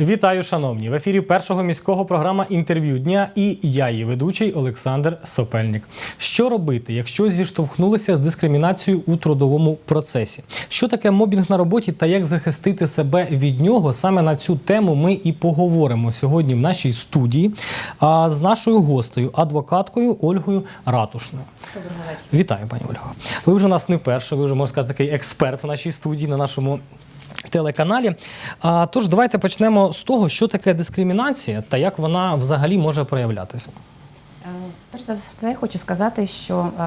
Вітаю, шановні! В ефірі першого міського програма інтерв'ю дня і я, її ведучий Олександр Сопельник. Що робити, якщо зіштовхнулися з дискримінацією у трудовому процесі? Що таке мобінг на роботі та як захистити себе від нього? Саме на цю тему ми і поговоримо сьогодні в нашій студії а, з нашою гостею, адвокаткою Ольгою Ратушною. Доброго вечора. Вітаю, пані Ольго. Ви вже у нас не вперше, ви вже можна сказати такий експерт в нашій студії на нашому. Телеканалі. А, тож давайте почнемо з того, що таке дискримінація та як вона взагалі може проявлятися. Е, Перш за все, хочу сказати, що е,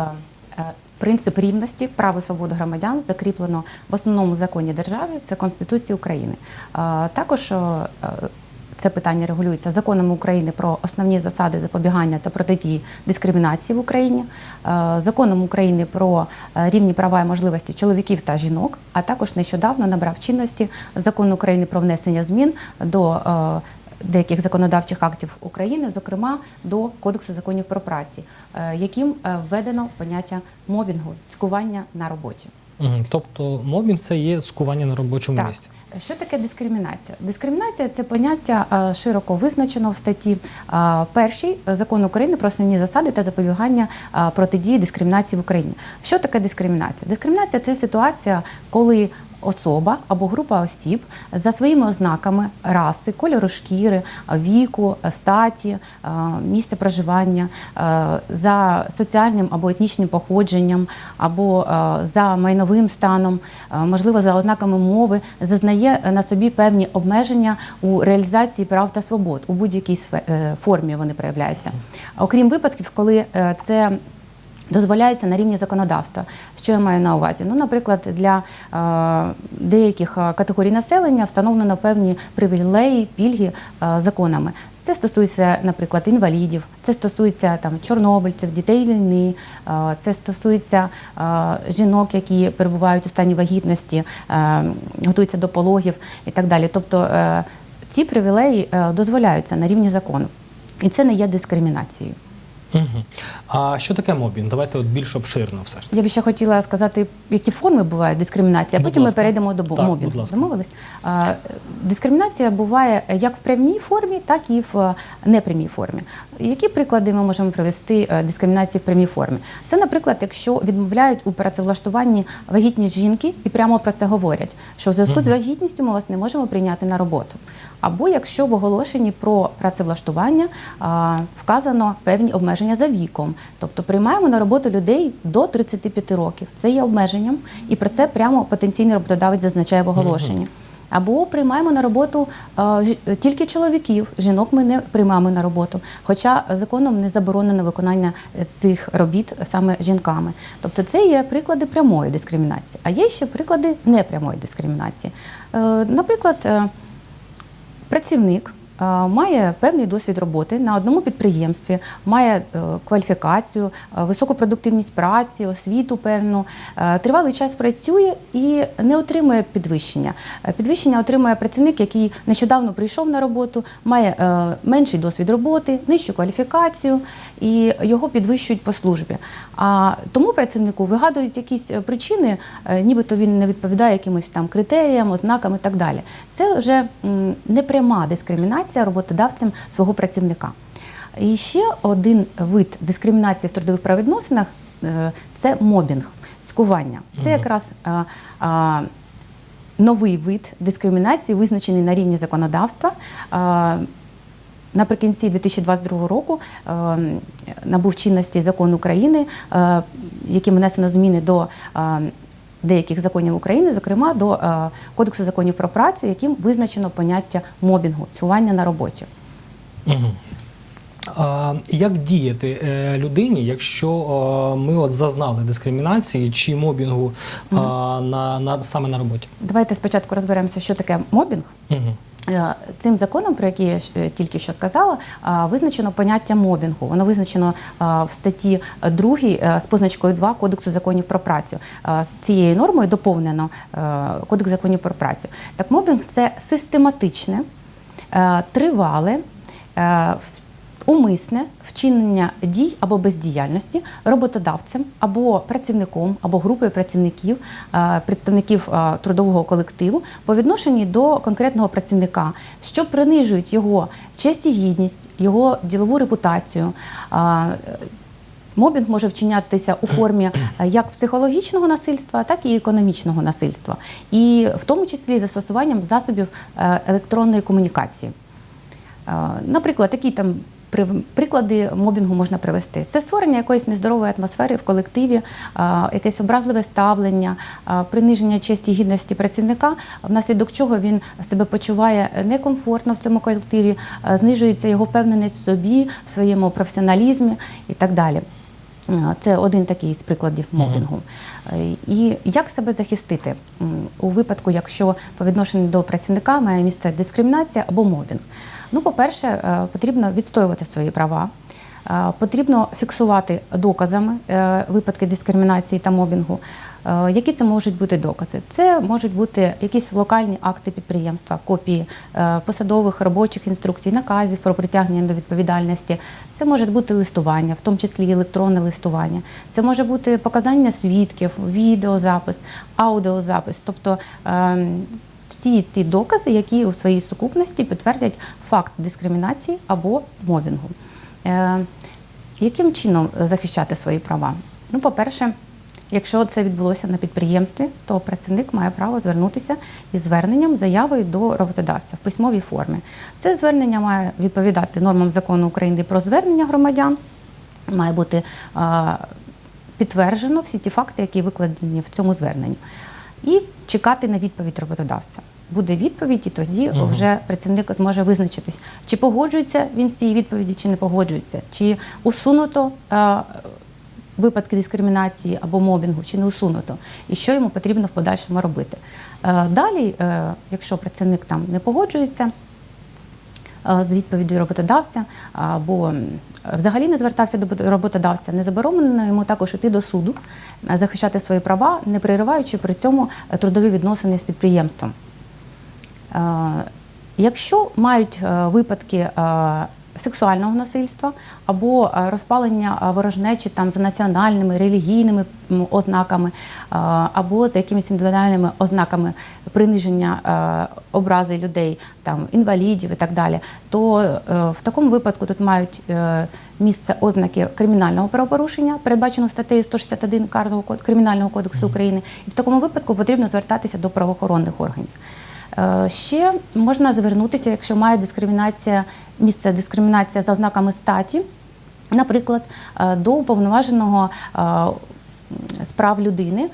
е, принцип рівності прав і свобод громадян закріплено в основному законі держави це Конституції України. Також це питання регулюється законом України про основні засади запобігання та протидії дискримінації в Україні, е, законом України про е, рівні права і можливості чоловіків та жінок, а також нещодавно набрав чинності закон України про внесення змін до е, деяких законодавчих актів України, зокрема до Кодексу законів про праці, яким введено поняття мобінгу, цькування на роботі. Тобто мобінг це є скування на робочому Так. місці. Що таке дискримінація? Дискримінація це поняття е, широко визначено в статті е, першій закону України про основні засади та запобігання е, протидії дискримінації в Україні. Що таке дискримінація? Дискримінація це ситуація, коли особа або група осіб за своїми ознаками раси, кольору шкіри, віку, статі, е, місця проживання, е, за соціальним або етнічним походженням, або е, за майновим станом, можливо, за ознаками мови, зазнає на собі певні обмеження у реалізації прав та свобод у будь-якій формі вони проявляються. Окрім випадків, коли це дозволяється на рівні законодавства. Що я маю на увазі? Ну, наприклад, для е, деяких е, категорій населення встановлено певні привілеї, пільги е, законами. Це стосується, наприклад, інвалідів, це стосується там чорнобильців, дітей війни, це стосується жінок, які перебувають у стані вагітності, готуються до пологів і так далі. Тобто ці привілеї дозволяються на рівні закону, і це не є дискримінацією. Угу. А що таке мобінг? Давайте от більш обширно все ж. Я б ще хотіла сказати, які форми бувають дискримінації, а потім ми перейдемо до Так, мобінгу. будь ласка. Домовились? А, Дискримінація буває як в прямій формі, так і в е, непрямій формі. Які приклади ми можемо привести е, дискримінації в прямій формі? Це, наприклад, якщо відмовляють у працевлаштуванні вагітні жінки і прямо про це говорять, що в зв'язку з вагітністю ми вас не можемо прийняти на роботу. Або якщо в оголошенні про працевлаштування а, вказано певні обмеження за віком, тобто приймаємо на роботу людей до 35 років. Це є обмеженням, і про це прямо потенційний роботодавець зазначає в оголошенні. Або приймаємо на роботу а, тільки чоловіків, жінок ми не приймаємо на роботу. Хоча законом не заборонено виконання е, цих робіт саме жінками. Тобто це є приклади прямої дискримінації. А є ще приклади непрямої дискримінації. Е, Наприклад, е, працівник е, має певний досвід роботи на одному підприємстві, має е, кваліфікацію, е, високу продуктивність праці, освіту певну, е, тривалий час працює і не отримує підвищення. Е, Підвищення отримує працівник, який нещодавно прийшов на роботу, має е, менший досвід роботи, нижчу кваліфікацію і його підвищують по службі. А тому працівнику вигадують якісь е, причини, е, нібито він не відповідає якимось там критеріям, ознакам і так далі. Це вже непряма дискримінація роботодавцем свого працівника. І ще один вид дискримінації в трудових правовідносинах е, це мобінг, цькування. Це якраз е, новий вид дискримінації, визначений на рівні законодавства. Наприкінці 2022 року е, набув чинності закон України, яким внесено зміни до деяких законів України, зокрема до е, Кодексу законів про працю, яким визначено поняття мобінгу, цювання на роботі. Угу. А, як діяти е, людині, якщо е, ми от зазнали дискримінації чи мобінгу е, на, на, саме на роботі? Давайте спочатку розберемося, що таке мобінг. Угу. Е, Цим законом, про який я е, тільки що сказала, е, визначено поняття мобінгу. Воно визначено е, в статті 2 з позначкою 2 Кодексу законів про працю. Е, З цією нормою доповнено е, Кодекс законів про працю. Так, мобінг це систематичне, е, тривале, е, умисне вчинення дій або бездіяльності роботодавцем або працівником, або групою працівників, е, представників е, трудового колективу по відношенню до конкретного працівника, що принижують його честь і гідність, його ділову репутацію. е, Мобінг може вчинятися у формі як психологічного насильства, так і економічного насильства, і в тому числі застосуванням засобів електронної комунікації. Наприклад, такі там приклади мобінгу можна привести. Це створення якоїсь нездорової атмосфери в колективі, якесь образливе ставлення, приниження честі гідності працівника, внаслідок чого він себе почуває некомфортно в цьому колективі, знижується його впевненість в собі, в своєму професіоналізмі і так далі. Е, Це один такий з прикладів мобінгу. Е, І як себе захистити у випадку, якщо по відношенню до працівника має місце дискримінація або мобінг? Ну, по-перше, е, потрібно відстоювати свої права. Е, Потрібно фіксувати доказами е, випадки дискримінації та мобінгу. Е, Які це можуть бути докази? Це можуть бути якісь локальні акти підприємства, копії посадових робочих інструкцій, наказів про притягнення до відповідальності. Це може бути листування, в тому числі електронне листування. Це може бути показання свідків, відеозапис, аудіозапис, тобто ем, всі ті докази, які у своїй сукупності підтвердять факт дискримінації або мобінгу. Е, яким чином захищати свої права? Ну, по-перше, якщо це відбулося на підприємстві, то працівник має право звернутися із зверненням, заявою до роботодавця в письмовій формі. Це звернення має відповідати нормам закону України про звернення громадян, має бути а, підтверджено всі ті факти, які викладені в цьому зверненні, і чекати на відповідь роботодавця. Буде відповідь, і тоді вже працівник зможе визначитись, чи погоджується він з цією відповіді, чи не погоджується, чи усунуто е, випадки дискримінації або мобінгу, чи не усунуто, і що йому потрібно в подальшому робити. Е, далі, е, якщо працівник там не погоджується, е, з відповіддю роботодавця або взагалі не звертався до роботодавця, не заборонено йому також іти до суду, захищати свої права, не перериваючи при цьому трудові відносини з підприємством. Е, Якщо мають е, випадки е, сексуального насильства або розпалення ворожнечі там за національними, релігійними ознаками, або за якимись індивідуальними ознаками приниження образи людей, там інвалідів і так далі, то в такому випадку тут мають місце ознаки кримінального правопорушення, передбачено статтею 161 Карного Кримінального кодексу України, і в такому випадку потрібно звертатися до правоохоронних органів. Е, Ще можна звернутися, якщо має дискримінація місце дискримінація за ознаками статі, наприклад, е, до уповноваженого е, з прав людини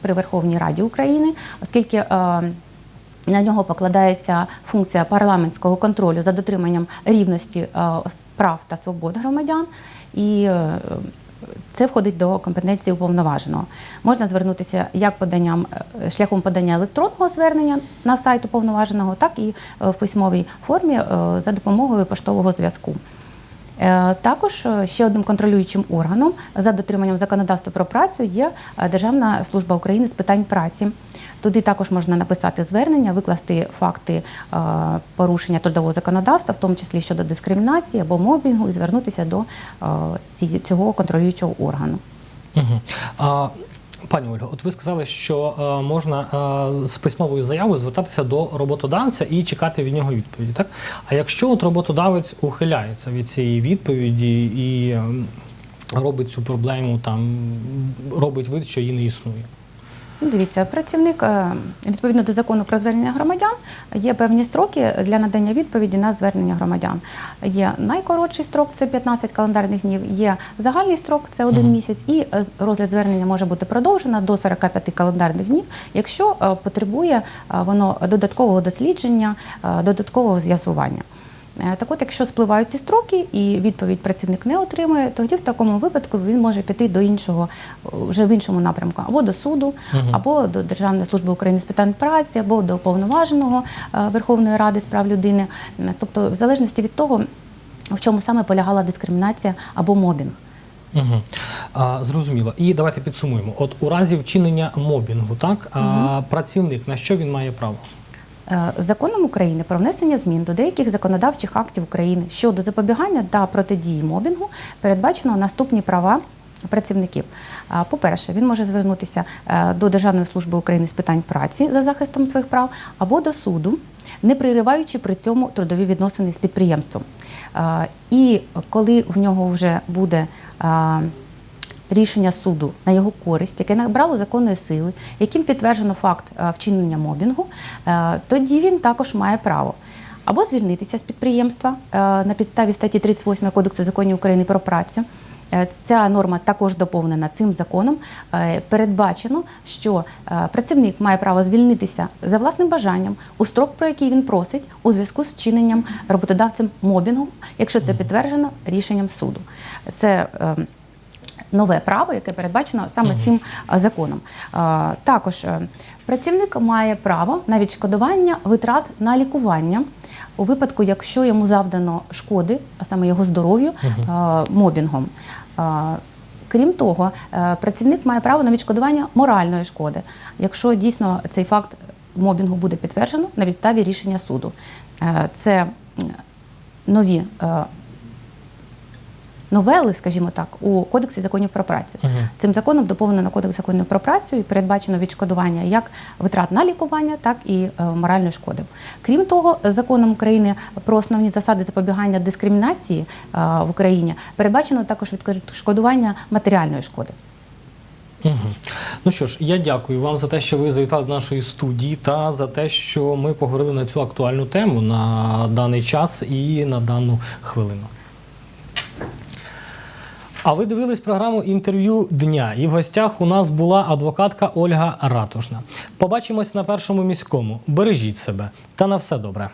при Верховній Раді України, оскільки на нього покладається функція парламентського контролю за дотриманням рівності прав та свобод громадян. І це входить до компетенції уповноваженого. Можна звернутися як поданням е, шляхом подання електронного звернення на сайт уповноваженого, так і е, в письмовій формі е, за допомогою поштового зв'язку. Е, Також е, ще одним контролюючим органом за дотриманням законодавства про працю є е, Державна служба України з питань праці. Туди також можна написати звернення, викласти факти порушення трудового законодавства, в тому числі щодо дискримінації або мобінгу, і звернутися до цього контролюючого органу. Угу. А, пані Ольго, от ви сказали, що е, можна е, з письмовою заявою звертатися до роботодавця і чекати від нього відповіді. Так? А якщо от роботодавець ухиляється від цієї відповіді і е, робить цю проблему, там робить вид, що її не існує. Ну, Дивіться, працівник е, відповідно до закону про звернення громадян є певні строки для надання відповіді на звернення громадян. Є найкоротший строк це 15 календарних днів. Є загальний строк це один місяць, і е, розгляд звернення може бути продовжено до 45 календарних днів, якщо е, потребує воно додаткового дослідження, додаткового з'ясування. Е, Так от, якщо спливають ці строки і відповідь працівник не отримує, тоді в такому випадку він може піти до іншого, вже в іншому напрямку, або до суду, або до Державної служби України з питань праці, або до уповноваженого е, Верховної Ради з прав людини. Е, Тобто, в залежності від того, в чому саме полягала дискримінація або мобінг. Угу. А, зрозуміло. І давайте підсумуємо. От у разі вчинення мобінгу, так а, працівник на що він має право? Е, Законом України про внесення змін до деяких законодавчих актів України щодо запобігання та протидії мобінгу передбачено наступні права працівників. По-перше, він може звернутися е, до Державної служби України з питань праці за захистом своїх прав або до суду, не пририваючи при цьому трудові відносини з підприємством. Е, І коли в нього вже буде е, рішення суду на його користь, яке набрало законної сили, яким підтверджено факт е, вчинення мобінгу, е, тоді він також має право або звільнитися з підприємства е, на підставі статті 38 Кодексу законів України про працю. Ця норма також доповнена цим законом. Передбачено, що працівник має право звільнитися за власним бажанням у строк, про який він просить, у зв'язку з вчиненням роботодавцем мобінгу, якщо це підтверджено рішенням суду. Це е, нове право, яке передбачено саме цим законом. Також е, працівник має право на відшкодування витрат на лікування у випадку, якщо йому завдано шкоди, а саме його здоров'ю, а, мобінгом. Крім того, е, працівник має право на відшкодування моральної шкоди, якщо дійсно цей факт мобінгу буде підтверджено на підставі рішення суду. Е, Це нові новели, скажімо так, у Кодексі законів про працю. Мгм. Цим законом доповнено Кодекс законів про працю і передбачено відшкодування як витрат на лікування, так і е, моральної шкоди. Крім того, законом України про основні засади запобігання дискримінації е, в Україні передбачено також відшкодування матеріальної шкоди. Угу. Ну що ж, я дякую вам за те, що ви завітали до нашої студії та за те, що ми поговорили на цю актуальну тему на даний час і на дану хвилину. А ви дивились програму інтерв'ю дня, і в гостях у нас була адвокатка Ольга Ратушна. Побачимось на першому міському. Бережіть себе та на все добре.